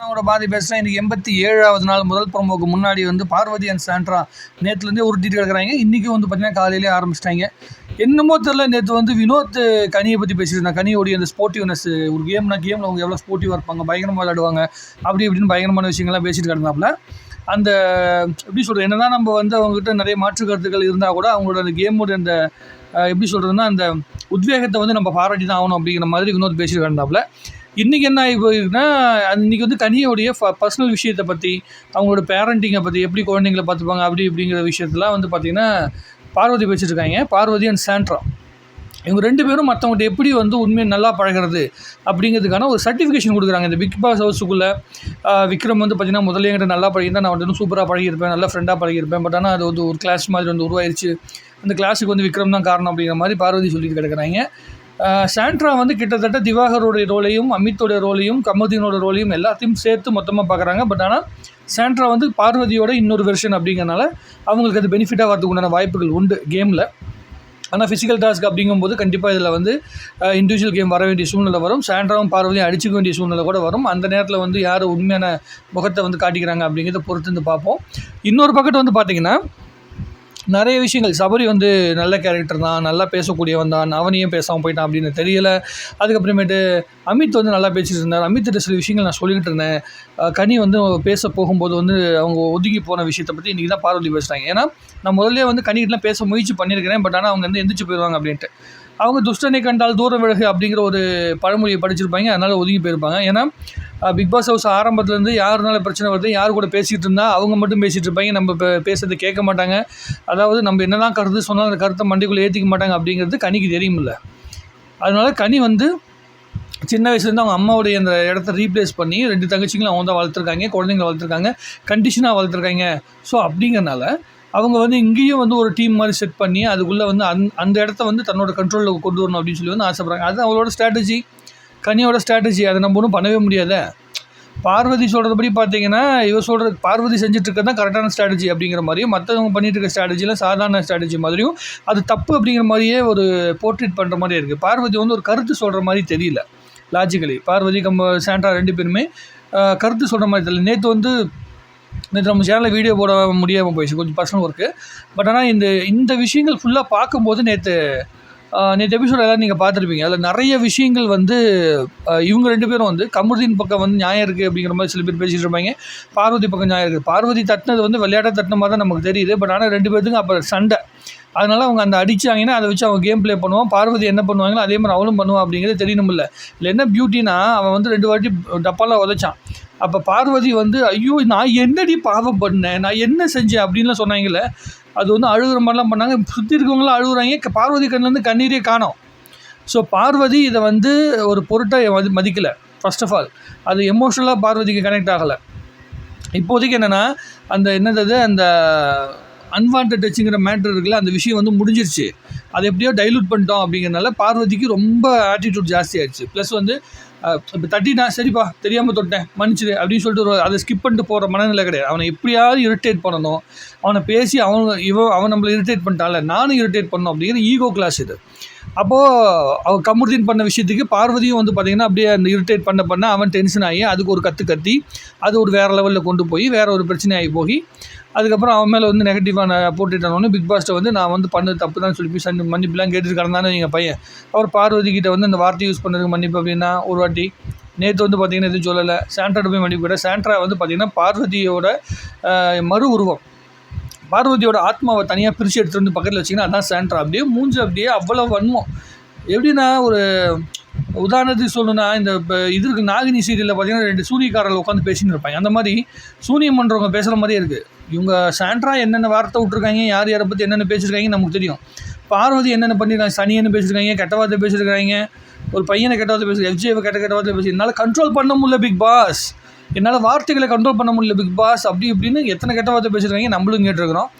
அவங்களோட பாதி பேசுகிறேன் இன்றைக்கி எண்பத்தி ஏழாவது நாள் முதல் ப்ரோமோக்கு முன்னாடி வந்து பார்வதி அண்ட் சாண்ட்ரா நேற்றுலேருந்தே உருட்டிட்டு கிடக்குறாங்க. இன்றைக்கும் வந்து பார்த்திங்கன்னா காலையிலே ஆரம்பிச்சிட்டாங்க. என்னமோ தெரில நேற்று வந்து வினோத் கனியை பற்றி பேசியிருந்தேன் கனியோடைய அந்த ஸ்போர்ட்டிவ்னஸ் ஒரு கேம்னா கேமில் அவங்க எவ்வளோ ஸ்போர்ட்டிவாக இருப்பாங்க பயங்கரமாக விளையாடுவாங்க அப்படி இப்படின்னு பயங்கரமான விஷயங்கள்லாம் பேசிட்டு கிடந்தாப்புல. அந்த எப்படி சொல்கிறது என்ன தான் நம்ம வந்து அவங்ககிட்ட நிறைய மாற்று கருத்துக்கள் இருந்தால் கூட அவங்களோட அந்த கேமோட அந்த எப்படி சொல்கிறதுனா அந்த உத்வேகத்தை வந்து நம்ம பாராட்டி தான் ஆகணும் அப்படிங்கிற மாதிரி வினோத் பேசிட்டு கிடந்தாப்புல. இன்றைக்கி என்ன ஆகி போயிருக்குன்னா இன்றைக்கி வந்து கனியோடைய ஃப பர்சனல் விஷயத்தை பற்றி அவங்களோட பேரண்டிங்கை பற்றி எப்படி குழந்தைங்கள பார்த்துப்பாங்க அப்படி இப்படிங்கிற விஷயத்தெல்லாம் வந்து பார்த்திங்கன்னா பார்வதி பேசிட்டு இருக்காங்க பார்வதி அண்ட் சாண்ட்ரா இவங்க ரெண்டு பேரும் மற்றவங்கள்ட்ட எப்படி வந்து உண்மையை நல்லா பழகிறது அப்படிங்கிறதுக்கான ஒரு சர்டிஃபிகேஷன் கொடுக்குறாங்க. இந்த பிக் பாஸ் ஹவுஸுக்குள்ளே விக்ரம் வந்து பார்த்திங்கன்னா முதல்ல என்கிட்ட நல்லா பழகிருந்தா நான் வந்து சூப்பராக பழகியிருப்பேன் நல்ல ஃப்ரெண்டாக பழகியிருப்பேன். பட் ஆனால் அது வந்து ஒரு கிளாஸ் மாதிரி வந்து உருவாயிருச்சு. அந்த கிளாஸுக்கு வந்து விக்ரம் தான் காரணம் அப்படிங்கிற மாதிரி பார்வதி சொல்லிட்டு கிடக்குறாங்க. சாண்ட்ரா வந்து கிட்டத்தட்ட திவாகரோடைய ரோலையும் அமித்தோடைய ரோலையும் கமதீனோட ரோலையும் எல்லாத்தையும் சேர்த்து மொத்தமாக பார்க்குறாங்க. பட் ஆனால் சாண்ட்ரா வந்து பார்வதியோட இன்னொரு வெர்ஷன் அப்படிங்கிறனால அவங்களுக்கு அது பெனிஃபிட்டாக வரதுக்கு உண்டான வாய்ப்புகள் உண்டு கேமில் ஆனால் ஃபிசிக்கல் டாஸ்க் அப்படிங்கும்போது கண்டிப்பாக இதில் வந்து இண்டிவிஜுவல் கேம் வர வேண்டிய சூழ்நிலை வரும். சாண்ட்ராவும் பார்வதியும் அடிச்சுக்க வேண்டிய சூழ்நிலை கூட வரும். அந்த நேரத்தில் வந்து யார் உண்மையான முகத்தை வந்து காட்டிக்கிறாங்க அப்படிங்கிறத பொறுத்து வந்து பார்ப்போம். இன்னொரு பக்கத்து வந்து பார்த்திங்கன்னா நிறைய விஷயங்கள். சபரி வந்து நல்ல கேரக்டர் தான் நல்லா பேசக்கூடியவன் தான் அவனையும் பேசாமல் போயிட்டான் அப்படின்னு தெரியல. அதுக்கப்புறமேட்டு அமித் வந்து நல்லா பேசிட்டு இருந்தார். அமித்திட்ட சில விஷயங்கள் நான் சொல்லிக்கிட்டு இருந்தேன். கனி வந்து பேச போகும்போது வந்து அவங்க ஒதுங்கி போன விஷயத்தை பற்றி இன்றைக்கி தான் பார்வதி பேசுகிறாங்க ஏன்னா நான் முதல்ல வந்து கனிகிட்டலாம் பேச முயற்சி பண்ணியிருக்கிறேன். பட் ஆனால் அவங்க வந்து எந்திரிச்சு போயிடுவாங்க அப்படின்ட்டு. அவங்க துஷ்டனை கண்டால் தூரம் விலகு அப்படிங்கிற ஒரு பழமொழியை படிச்சிருப்பாங்க. அதனால் ஒதுங்கி போயிருப்பாங்க. ஏன்னா பிக் பாஸ் ஹவுஸ் ஆரம்பத்துலேருந்து யாருனால பிரச்சனை வருது யார் கூட பேசிகிட்டு இருந்தால் அவங்க மட்டும் பேசிகிட்டு இருப்பாங்க. நம்ம இப்போ பேசுறது கேட்க மாட்டாங்க. அதாவது நம்ம என்னதான் கருத்து சொன்னாலும் அந்த கருத்தை மண்டிக்குள்ளே ஏற்றிக்க மாட்டாங்க அப்படிங்கிறது கனிக்கு தெரியுமில்ல. அதனால கனி வந்து சின்ன வயசுலேருந்து அவங்க அம்மாவுடைய அந்த இடத்த ரீப்ளேஸ் பண்ணி ரெண்டு தங்கச்சிங்களும் அவங்க தான் வளர்த்துருக்காங்க குழந்தைங்களை வளர்த்துருக்காங்க கண்டிஷனாக வளர்த்துருக்காங்க. ஸோ அப்படிங்கிறனால அவங்க வந்து இங்கேயும் வந்து ஒரு டீம் மாதிரி செட் பண்ணி அதுக்குள்ளே வந்து அந் அந்த இடத்த வந்து தன்னோட கண்ட்ரோலில் கொண்டு வரணும் அப்படின்னு சொல்லி வந்து ஆசைப்பட்றாங்க. அது அவங்களோட ஸ்ட்ராட்டஜி கனியோட ஸ்ட்ராட்டஜி அதை நம்ம ஒன்றும் பண்ணவே முடியாது. பார்வதி சொல்கிறபடி பார்த்தீங்கன்னா இவர் சொல்கிற பார்வதி செஞ்சுட்ருக்கிறது தான் கரெக்டான ஸ்ட்ராட்டஜி அப்படிங்கிற மாதிரியும் மற்றவங்க பண்ணிட்டு இருக்க ஸ்ட்ராட்டஜியில் சாதாரண ஸ்ட்ராட்டஜி மாதிரியும் அது தப்பு அப்படிங்கிற மாதிரியே ஒரு போர்ட்ரேட் பண்ணுற மாதிரி இருக்குது பார்வதி வந்து ஒரு கருத்து சொல்கிற மாதிரி தெரியல லாஜிக்கலி பார்வதி கம்ப சாண்டா ரெண்டு பேருமே கருத்து சொல்கிற மாதிரி தெரியல. நேற்று வந்து நேற்று நம்ம சேனலில் வீடியோ போட முடியாமல் போயிடுச்சு கொஞ்சம் பர்சனல் ஒர்க்கு பட் ஆனால் இந்த இந்த விஷயங்கள் ஃபுல்லாக பார்க்கும்போது நேற்று நேற்று எபிசோட் எல்லாம் நீங்கள் பார்த்துருப்பீங்க. அதில் நிறைய விஷயங்கள் வந்து இவங்க ரெண்டு பேரும் வந்து கமருதீன் பக்கம் வந்து நியாயம் இருக்குது அப்படிங்கிற மாதிரி சில பேர் பேசிகிட்டு இருப்பாங்க. பார்வதி பக்கம் நியாயம் இருக்குது பார்வதி தட்டினது வந்து விளையாட்டாக தட்டின மாதிரி தான் நமக்கு தெரியுது. பட் ஆனால் ரெண்டு பேர்த்துக்கும் அப்போ சண்டை. அதனால் அவங்க அந்த அடிச்சாங்கன்னா அதை வச்சு அவங்க கேம் ப்ளே பண்ணுவான். பார்வதி என்ன பண்ணுவாங்களோ அதே மாதிரி அவளும் பண்ணுவான் அப்படிங்கிறது தெரியணுமில்ல இல்லை என்ன பியூட்டினா அவன் வந்து ரெண்டு வாட்டி டப்பாலாம் உதைச்சான். அப்போ பார்வதி வந்து ஐயோ நான் என்னடி பாவம் பண்ணேன்? நான் என்ன செஞ்சேன்? அப்படின்லாம் சொன்னாங்கல்ல. அது வந்து அழுகுற மாதிரிலாம் பண்ணாங்க. சுற்றி இருக்கவங்களாம் அழுகுறாங்க. பார்வதி கண்ணிலேருந்து கண்ணீரே காணும். ஸோ பார்வதி இதை வந்து ஒரு பொருட்டாக மதி மதிக்கலை. ஃபர்ஸ்ட் ஆஃப் ஆல் அது எமோஷ்னலாக பார்வதிக்கு கனெக்ட் ஆகலை. இப்போதைக்கு என்னென்னா அந்த என்னது அந்த அன்வான்ட் டச்சுங்கிற மேட்ரு இருக்குல்ல அந்த விஷயம் வந்து முடிஞ்சிருச்சு. அதை எப்படியோ டைலூட் பண்ணிட்டோம் அப்படிங்கிறனால பார்வதிக்கு ரொம்ப ஆட்டிடியூட் ஜாஸ்தி ஆயிடுச்சு. ப்ளஸ் வந்து இப்போ தட்டினா சரிப்பா தெரியாமல் தொட்டேன் மன்னிச்சிடு அப்படின்னு சொல்லிட்டு ஒரு அதை ஸ்கிப் பண்ணிட்டு போகிற மனநிலை கிடையாது. அவனை எப்படியாவது இரிட்டேட் பண்ணணும். அவனை பேசி அவன் இவன் அவன் நம்மளை இரிட்டேட் பண்ணிட்டான்ல நானும் இரிட்டேட் பண்ணணும் அப்படிங்கிற ஈகோ கிளாஸ் இது. அப்போது அவன் கமுருதீன் பண்ண விஷயத்துக்கு பார்வதியும் வந்து பார்த்திங்கன்னா அப்படியே அந்த இரிட்டேட் பண்ண பண்ண அவன் டென்ஷன் ஆகி அதுக்கு ஒரு கற்று கத்தி அது ஒரு வேறு லெவலில் கொண்டு போய் வேறு ஒரு பிரச்சனையாகி போய் அதுக்கப்புறம் அவன் மேலே வந்து நெகட்டிவான போட்டுட்டானோன்னு பிக் பாஸ்ட்டை வந்து நான் வந்து பண்ணது தப்பு தான் சொல்லி போய் சண்டை மன்னிப்புலாம் கேட்டுட்டு எங்கள் பையன். அவர் பார்வதிக்கிட்ட வந்து அந்த வார்த்தை யூஸ் பண்ணதுக்கு மன்னிப்பு அப்படின்னா ஒரு வாட்டி. நேற்று வந்து பார்த்திங்கன்னா எதுவும் சொல்லலை. சாண்ட்ராட்ட போய் மன்னிப்பு கேட்ட சாண்ட்ரா வந்து பார்த்திங்கன்னா பார்வதியோட மறு உருவம். பார்வதியோட ஆத்மாவை தனியாக பிரித்து எடுத்துகிட்டு வந்து பக்கத்தில் வச்சிங்கன்னா அதான் சாண்ட்ரா அப்படியே மூஞ்சி அப்படியே அவ்வளோ வன்மம். எப்படின்னா ஒரு உதாரணத்துக்கு சொல்லணும்னா இந்த இப்போ இது நாகினி சீரியலில் பார்த்தீங்கன்னா ரெண்டு சூனியக்காரர்கள் உட்காந்து பேசின்னு இருப்பாங்க. அந்த மாதிரி சூனியம் பண்ணுறவங்க பேசுகிற மாதிரியே இருக்குது இவங்க சாண்ட்ரா என்னென்ன வார்த்தை விட்ருக்காங்க யார் யாரை பற்றி என்னென்ன பேசியிருக்காங்க நமக்கு தெரியும். பார்வதி என்னென்ன பண்ணியிருக்காங்க சனியன்னு பேசியிருக்காங்க கெட்ட வார்த்தை பேசியிருக்காங்க ஒரு பையனை கெட்ட வார்த்தை பேசி எஃப்ஜிஎஃப் கெட்ட கெட்ட வார்த்தை பேசி என்னால் கண்ட்ரோல் பண்ண முடியல பிக் பாஸ் என்னால் வார்த்தைகளை கண்ட்ரோல் பண்ண முடியல பிக் பாஸ் அப்படி இப்படின்னு எத்தனை கெட்ட வார்த்தை பேசியிருக்காங்க நம்மளும் கேட்டிருக்கிறோம்.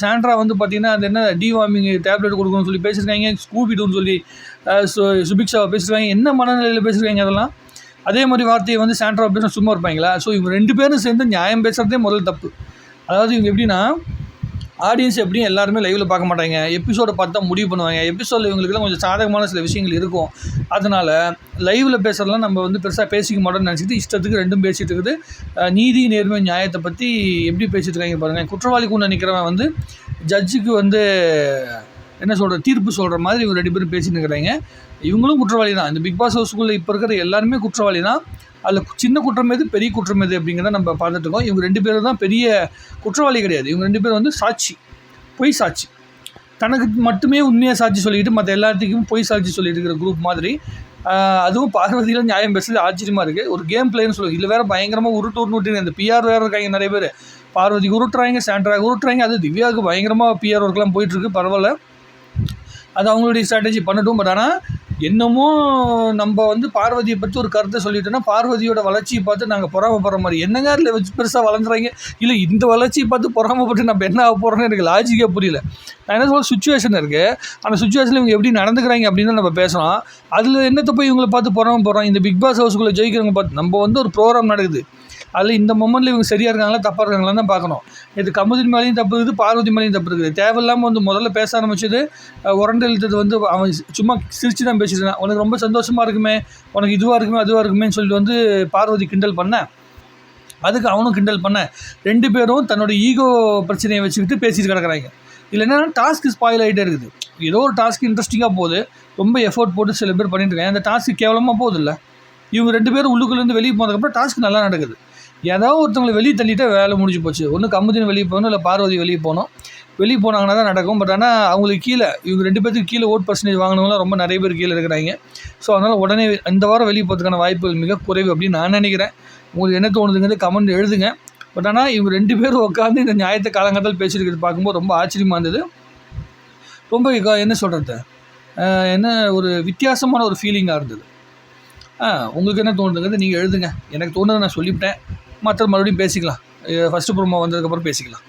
சாண்ட்ரா வந்து பார்த்தீங்கன்னா அது என்ன டிவார்மிங் டேப்லெட் கொடுக்கணும்னு சொல்லி பேசியிருக்காங்க ஸ்கூபிடுன்னு சொல்லி சு சுபிக்ஷாவை பேசியிருக்காங்க என்ன மனநிலையில் பேசியிருக்காங்க அதெல்லாம்? அதே மாதிரி வார்த்தையை வந்து சாண்ட்ரா பேசினா சும்மா இருப்பாங்களா? ஸோ இவங்க ரெண்டு பேரும் சேர்ந்து நியாயம் பேசுகிறதே முதல்ல தப்பு. அதாவது இவங்க எப்படின்னா ஆடியன்ஸ் எப்படியும் எல்லாருமே லைவில் பார்க்க மாட்டாங்க. எபிசோடை பார்த்து தான் முடிவு பண்ணுவாங்க. எபிசோடில் இவங்களுக்குலாம் கொஞ்சம் சாதகமான சில விஷயங்கள் இருக்கும். அதனால் லைவில் பேசுகிறதுலாம் நம்ம வந்து பெருசாக பேசிக்க மாட்டோம்னு நினச்சிட்டு இஷ்டத்துக்கு ரெண்டும் பேசிகிட்டு இருக்குது. நீதி நேர்மை நியாயத்தை பற்றி எப்படி பேசிகிட்டு இருக்காங்க பாருங்கள் குற்றவாளி கூட நிற்கிறவன் வந்து ஜட்ஜுக்கு வந்து என்ன சொல்கிற தீர்ப்பு சொல்கிற மாதிரி இவங்க ரெண்டு பேரும் பேசின்னு இருக்கிறாங்க. இவங்களும் குற்றவாளி தான் இந்த பிக் பாஸ் ஹவுஸ்க்குள்ளே இப்போ இருக்கிற எல்லாருமே குற்றவாளி தான் அதில் சின்ன குற்றம் எது பெரிய குற்றம் எது அப்படிங்கிறத நம்ம பார்த்துட்டு இருக்கோம். இவங்க ரெண்டு பேரும் தான் பெரிய குற்றவாளி கிடையாது. இவங்க ரெண்டு பேரும் வந்து சாட்சி பொய் சாட்சி. தனக்கு மட்டுமே உண்மையாக சாட்சி சொல்லிக்கிட்டு மற்ற எல்லாத்துக்கும் பொய் சாட்சி சொல்லிட்டு இருக்கிற குரூப் மாதிரி. அதுவும் பார்வதியில் நியாயம் பேசுறது ஆச்சரியமாக இருக்குது ஒரு கேம் பிளேன்னு சொல்லுவாங்க. இதில் வேறு பயங்கரமாக உருட்டு உருட்டு இந்த பிஆர் வேறு இருக்காங்க நிறைய பேர். பார்வதி உருட்டுறாங்க சாண்ட்ரா உருட்டுறாங்க. அது திவ்யாவுக்கு பயங்கரமாக பிஆர் ஒர்க்லாம் போயிட்டுருக்கு பரவாயில்ல. அது அவங்களுடைய ஸ்ட்ராட்டஜி பண்ணட்டும். பட் ஆனால் என்னமோ நம்ம வந்து பார்வதியை பற்றி ஒரு கருத்தை சொல்லிட்டோன்னா பார்வதியோட வளர்ச்சியை பார்த்து நாங்கள் பொறாமப்படுற மாதிரி. என்னங்க அதில் வச்சு பெருசாக வளர்ந்துறாங்க? இல்லை இந்த வளர்ச்சியை பார்த்து பொறாமப்பட்டு நம்ம என்ன ஆக போகிறோன்னு எனக்கு லாஜிக்கே புரியல. நான் என்ன சொல்ல சுச்சுவேஷன் இருக்குது அந்த சுச்சுவேஷனில் இவங்க எப்படி நடந்துக்கிறாங்க அப்படின்னு தான் நம்ம பேசலாம். அதில் என்னத்தை போய் இவங்களை பார்த்து பொறாம போகிறோம் இந்த பிக் பாஸ் ஹவுஸ்குள்ளே ஜெயிக்கிறவங்க பார்த்து நம்ம வந்து ஒரு ப்ரோக்ராம் நடக்குது. அதில் இந்த மொமெண்ட்டில் இவங்க சரியாக இருக்காங்களா தப்பாக இருக்காங்களான்னு தான் பார்க்கணும். இது கமுதின் மேலேயும் தப்பு இருக்குது பார்வதி மேலேயும் தப்பு இருக்குது. தேவையில்லாமல் வந்து முதல்ல பேச ஆரம்பிச்சது உரண்டு இழுத்தது வந்து அவன் சும்மா சிரிச்சு தான் பேசிட்டு உனக்கு ரொம்ப சந்தோஷமாக இருக்குமே உனக்கு இதுவாக இருக்குமே அதுவாக இருக்குமேன்னு சொல்லிட்டு வந்து பார்வதி கிண்டல் பண்ணேன் அதுக்கு அவனும் கிண்டல் பண்ண. ரெண்டு பேரும் தன்னோட ஈகோ பிரச்சனையை வச்சுக்கிட்டு பேசிட்டு கிடக்குறாங்க. இதில் என்னென்னா டாஸ்க் ஸ்பாயில் ஆகிட்டே இருக்குது. ஏதோ ஒரு டாஸ்க் இன்ட்ரெஸ்டிங்காக போகுது. ரொம்ப எஃபோர்ட் போட்டு சில பேர் பண்ணிட்டு இருக்காங்க. அந்த டாஸ்க்கு கேவலமாக போகுது இல்லை இவங்க ரெண்டு பேரும் உள்ளுக்குள்ளேருந்து வெளியே போனதுக்கப்புறம் டாஸ்க் நல்லா நடக்குது. ஏதாவது ஒருத்தவங்களை வெளியே தள்ளிட்டு வேலை முடிஞ்சு போச்சு. ஒன்று கமுதின் வெளியே போகணும் இல்லை பார்வதி வெளியே போகணும். வெளியே போனாங்கன்னா தான் நடக்கும். பட் ஆனால் அவங்களுக்கு கீழே இவங்க ரெண்டு பேர்த்துக்கு கீழே ஓட் பர்சன்டேஜ் வாங்கினவங்களாம் ரொம்ப நிறைய பேர் கீழே இருக்கிறாங்க. ஸோ அதனால் உடனே இந்த வாரம் வெளியே போகிறதுக்கான வாய்ப்புகள் மிக குறைவு அப்படின்னு நான் நினைக்கிறேன். உங்களுக்கு என்ன தோணுதுங்கிறது கமெண்ட் எழுதுங்க. பட் ஆனால் இவங்க ரெண்டு பேரும் உட்காந்து இந்த நியாயத்தை காலங்காலத்தில் பேசியிருக்கிறது பார்க்கும்போது ரொம்ப ஆச்சரியமாக இருந்தது. ரொம்ப என்ன சொல்கிறது என்ன ஒரு வித்தியாசமான ஒரு ஃபீலிங்காக இருந்தது. ஆ உங்களுக்கு என்ன தோணுதுங்கிறது நீங்கள் எழுதுங்க. எனக்கு தோணுதை நான் சொல்லிவிட்டேன். மற்ற மறுபடியும் பேசிக்கலாம். ஃபஸ்ட்டு ப்ரோமோ வந்ததுக்கப்புறம் பேசிக்கலாம்.